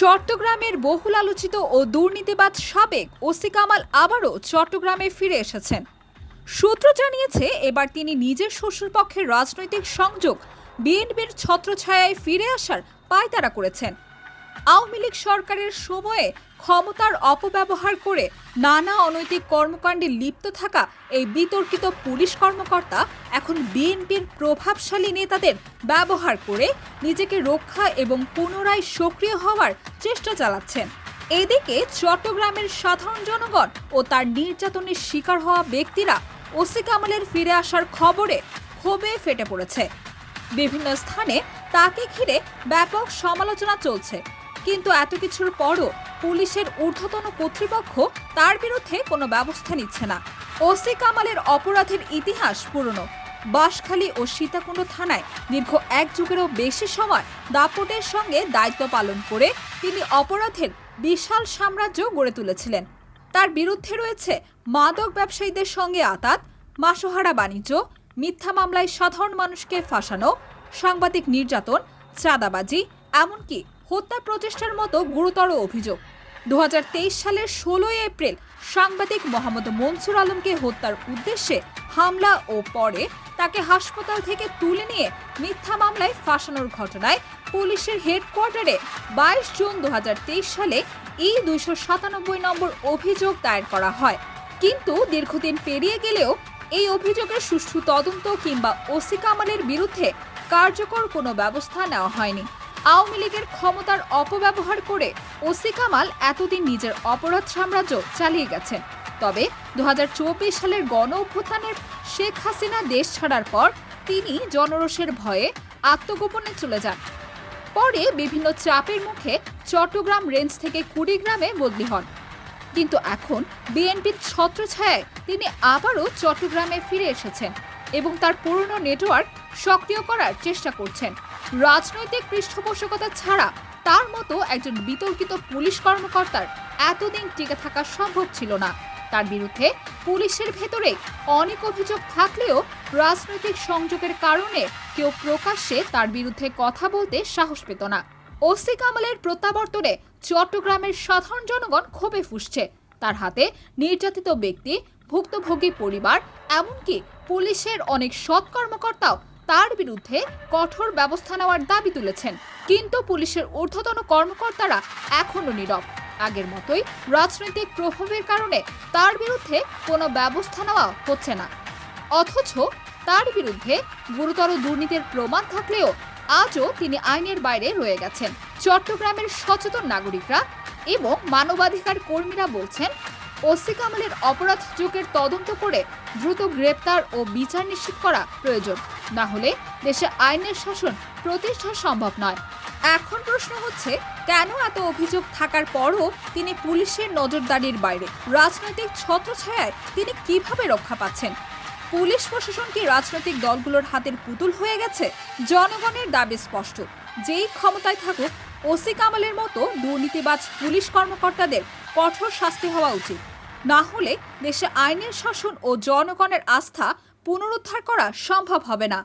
চট্টগ্রামের বহুল আলোচিত ও দুর্নীতিবাদ সাবেক ওসি কামাল আবারও চট্টগ্রামে ফিরে এসেছেন। সূত্র জানিয়েছে, এবার তিনি নিজের শ্বশুরপক্ষের রাজনৈতিক সংযোগ বিএনপির ছত্রছায়ায় ফিরে আসার পায়তারা করেছেন। আওয়ামী লীগ সরকারের সময়ে ক্ষমতার অপব্যবহার করে নানা অনৈতিক কর্মকাণ্ডে লিপ্ত থাকা এই বিতর্কিত পুলিশ কর্মকর্তা এখন বিএনপির প্রভাবশালী নেতাদের ব্যবহার করে নিজেকে রক্ষা এবং পুনরায় সক্রিয় হওয়ার চেষ্টা চালাচ্ছেন। এদিকে চট্টগ্রামের সাধারণ জনগণ ও তার নির্যাতনের শিকার হওয়া ব্যক্তিরা ওসি কামালের ফিরে আসার খবরে ক্ষোভে ফেটে পড়েছে। বিভিন্ন স্থানে তাকে ঘিরে ব্যাপক সমালোচনা চলছে। কিন্তু এত কিছুর পরও পুলিশের ঊর্ধ্বতন কর্তৃপক্ষ তার বিরুদ্ধে কোনো ব্যবস্থা নিচ্ছে না। ওসি কামালের অপরাধের ইতিহাস পুরনো। বাঁশখালী ও সীতাকুণ্ড থানায় দীর্ঘ এক যুগেরও বেশি সময় দাপটের সঙ্গে দায়িত্ব পালন করে তিনি অপরাধের বিশাল সাম্রাজ্য গড়ে তুলেছিলেন। তার বিরুদ্ধে রয়েছে মাদক ব্যবসায়ীদের সঙ্গে আতাত, মাসোহারা বাণিজ্য, মিথ্যা মামলায় সাধারণ মানুষকে ফাঁসানো, সাংবাদিক নির্যাতন, চাঁদাবাজি, এমনকি হত্যা প্রচেষ্টার মতো গুরুতর অভিযোগ। দু হাজার তেইশ সালের ষোলোই এপ্রিল সাংবাদিক মোহাম্মদ মনসুর আলমকে হত্যার উদ্দেশ্যে হামলা ও পরে তাকে হাসপাতাল থেকে তুলে নিয়ে মিথ্যা মামলায় ফাঁসানোর ঘটনায় পুলিশের হেডকোয়ার্টারে বাইশ জুন দু হাজার তেইশ সালে এই দুইশো সাতানব্বই নম্বর অভিযোগ দায়ের করা হয়। কিন্তু দীর্ঘদিন পেরিয়ে গেলেও এই অভিযোগের সুষ্ঠু তদন্ত কিংবা ওসি কামালের বিরুদ্ধে কার্যকর কোনো ব্যবস্থা নেওয়া হয়নি। আওয়ামী লীগের ক্ষমতার অপব্যবহার করে ওসি কামাল এতদিন নিজের অপরাধ সাম্রাজ্য চালিয়ে গেছেন। তবে দু হাজার চব্বিশ সালের গণ অভ্যুত্থানের শেখ হাসিনা দেশ ছাড়ার পর তিনি জনরোষের ভয়ে আত্মগোপনে চলে যান। পরে বিভিন্ন চাপের মুখে চট্টগ্রাম রেঞ্জ থেকে কুড়িগ্রামে বদলি হন। কিন্তু এখন বিএনপির ছত্রছায়ায় তিনি আবারও চট্টগ্রামে ফিরে এসেছেন এবং তার পুরনো নেটওয়ার্ক সক্রিয় করার চেষ্টা করছেন। রাজনৈতিক পৃষ্ঠপোষকতা ছাড়া তার মতো একজন বিতর্কিত পুলিশ কর্মকর্তার এতদিন টিকে থাকা সম্ভব ছিল না। তার বিরুদ্ধে পুলিশের ভেতরে অনেক অভিযোগ থাকলেও রাজনৈতিক সংযোগের কারণে কেউ প্রকাশ্যে তার বিরুদ্ধে কথা বলতে সাহস পেত না। ওসি কামালের প্রত্যাবর্তনে চট্টগ্রামের সাধারণ জনগণ ক্ষোভে ফুসছে। তার হাতে নির্যাতিত ব্যক্তি, ভুক্তভোগী পরিবার, এমনকি পুলিশের অনেক সৎ কর্মকর্তাও তার বিরুদ্ধে কঠোর ব্যবস্থা নেওয়ার দাবি তুলেছেন। কিন্তু পুলিশের ঊর্ধ্বতন কর্মকর্তারা এখনও নীরব। আগের মতোই রাজনৈতিক প্রভাবের কারণে তার বিরুদ্ধে কোনো ব্যবস্থা নেওয়া হচ্ছে না। অথচ তার বিরুদ্ধে গুরুতর দুর্নীতির প্রমাণ থাকলেও আজও তিনি আইনের বাইরে রয়ে গেছেন। চট্টগ্রামের সচেতন নাগরিকরা এবং মানবাধিকার কর্মীরা বলছেন, ওসি কামালের অপরাধ যুগের তদন্ত করে দ্রুত গ্রেপ্তার ও বিচার নিশ্চিত করা প্রয়োজন। না হলে দেশে আইনের শাসন প্রতিষ্ঠা সম্ভব নয়। এখন প্রশ্ন হচ্ছে, কেন এত অভিযোগ থাকার পরও তিনি পুলিশের নজরদারির বাইরে, রাজনৈতিক ছত্রছায়ায় তিনি কীভাবে রক্ষা পাচ্ছেন? পুলিশ প্রশাসন কি রাজনৈতিক দলগুলোর হাতের পুতুল হয়ে গেছে? জনগণের দাবি স্পষ্ট, যেই ক্ষমতায় থাকুক, ওসি কামালের মতো দুর্নীতিবাজ পুলিশ কর্মকর্তাদের কঠোর শাস্তি হওয়া উচিত। না হলে দেশে আইনের শাসন ও জনগণের আস্থা পুনরুদ্ধার করা সম্ভব হবে না।